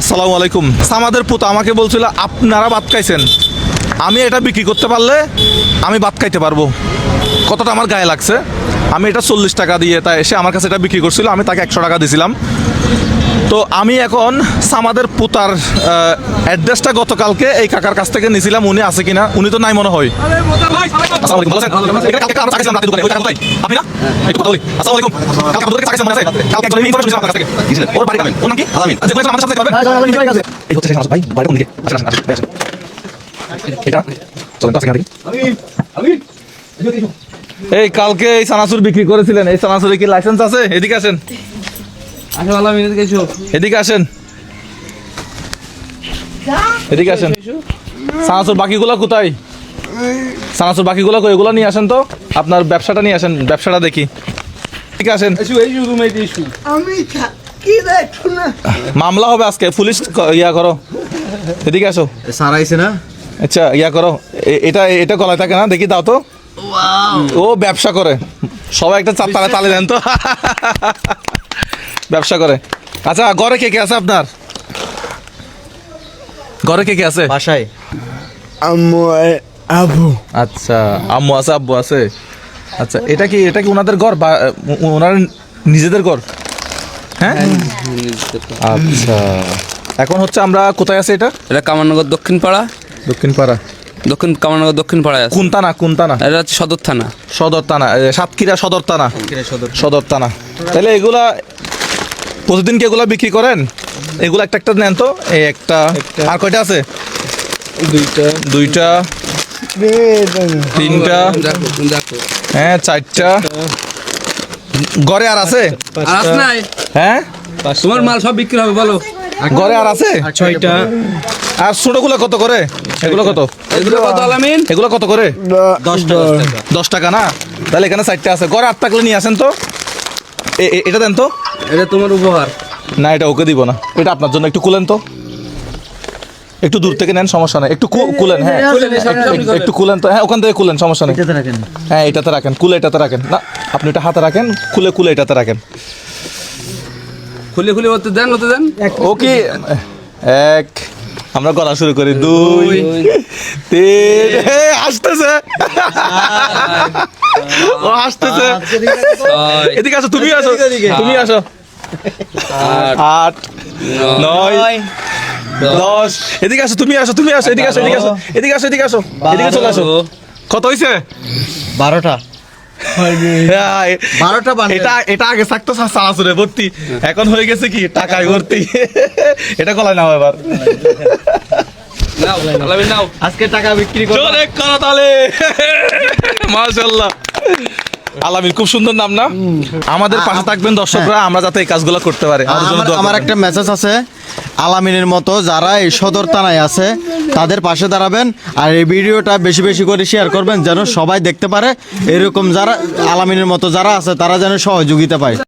আসসালামু আলাইকুম। আমাদের পুত আমাকে বলছিল, আপনারা ভাত খাইছেন। আমি এটা বিক্রি করতে পারলে আমি ভাত খাইতে পারব। কতটা আমার গায়ে লাগছে। আমি এটা চল্লিশ টাকা দিয়ে তাই এসে আমার কাছে এটা বিক্রি করছিল আমি তাকে একশো টাকা দিয়েছিলাম তো আমি এখন সামাদের পুতার অ্যাড্রেসটা গতকালকে এই কাকার কাছ থেকে নিয়েছিলাম উনি আছে কিনা উনি তো নাই মনে হয়। এটা? এই কালকে এই সানাসুর বিক্রি করেছিলেন। এই সানাসুরে কি লাইসেন্স আছে? এদিকে আসেন। আসো আল্লাহ মিনিট গেছো এদিকে আসেন। এদিকে আসেন। সানাসুর বাকিগুলো কোথায়? সানাসুর বাকিগুলো কই? এগুলো নিয়ে আসেন তো। আপনার ব্যবসাটা নিয়ে আসেন ব্যবসাটা দেখি। ঠিক আসেন। এই যে রুমে এসু আমি থাকি দেখো না? মামলা হবে আজকে। পুলিশ ইয়া করো। এদিকে আসো। সারাইছে না? আচ্ছা ইয়া করো। এটা এটা গলায় থাকে না? দেখি দাও তো। ও ব্যবসা করে। সবাই একটা চাপ তালে তালে দেন তো। ব্যবসা করে। আচ্ছা ঘরে কে কে আছে আপনার? ঘরে কে কে আছে? বাসায়। আম্মু আর আবু আচ্ছা আম্মু আছে আব্বু আছে। আচ্ছা এটা কি এটা কি ওনাদের ঘর? বা ওনার নিজেদের ঘর? হ্যাঁ? আচ্ছা। এখন হচ্ছে আমরা কোথায় আছে এটা? এটা কামাননগর দক্ষিণ পাড়া দক্ষিণ পাড়া দক্ষিণ কামাননগর দক্ষিণ পাড়ায় আছে। কুন্তানা কুন্তানা এটা হচ্ছে সদর থানা। সদর থানা এ, সাতক্ষীরা সদর থানা। সদর থানা। তাহলে এগুলা প্রতিদিন কি এগুলা বিক্রি করেন? এগুলা একটা একটা নেন তো। এই একটা আর কয়টা আছে? দুইটা। দুইটা তিনটা দেখো দেখো হ্যাঁ চারটা। ঘরে আর আছে? আর আস নাই। হ্যাঁ? তোমার মাল সব বিক্রি হবে বলো। ঘরে আর আছে? ছয়টা। আর ছোটগুলো কত করে? এগুলো কত? এগুলো কত আলামিন? এগুলো কত করে? দশটা দশ টাকা। না? তাহলে এখানে চারটা আছে। ঘরে আট থাকলে নিয়ে আসেন তো। এটা দেন তো। এটা তোমার উপহার। না এটা ওকে দিব না। এটা আপনার জন্য একটু কুলেন তো। একটু দূর থেকে নেন সমস্যা নেই। একটু কুলেন হ্যাঁ। একটু-। কুলেন তো। হ্যাঁ ওখান থেকে কুলেন সমস্যা নেই। হ্যাঁ এটাতে রাখেন। কুলে এটাতে রাখেন। না আপনি এটা হাতে রাখেন খুলে খুলে এটাতে রাখেন। খুলে খুলে ওতে দেন ওতে দেন। ওকে। এক আমরা গলা শুরু করি দুই তিন। হে, হাসতেছে ও হাসতেছে ছয় এদিকে আসো তুমি আসো তুমি আসো। আট নয় দশ। এদিকে আসো তুমি আসো তুমি আসো এদিকে আসো এদিকে আসো এদিকে আসো এদিকে আসো। এদিকে চলে আসো কত হইছে? বারোটা। বারোটা এটা এটা আগে থাকতো সালাসুরে ভর্তি। এখন হয়ে গেছে কি? টাকায় ভর্তি। এটা কলাই নাও এবার। আজকে টাকা বিক্রি করে জোরে করো তাহলে। মাশাআল্লাহ। আলামিন খুব সুন্দর নাম না? আমাদের পাশে থাকবেন দর্শকরা আমরা যাতে এই কাজগুলো করতে পারি। আমার। একটা মেসেজ আছে। আলামিনের মতো যারা এই সদর থানায় আছে, তাদের পাশে দাঁড়াবেন আর এই ভিডিওটা বেশি বেশি করে শেয়ার করবেন যেন সবাই দেখতে পারে। এরকম যারা আলামিনের মতো যারা আছে, তারা যেন সহযোগিতা পায়।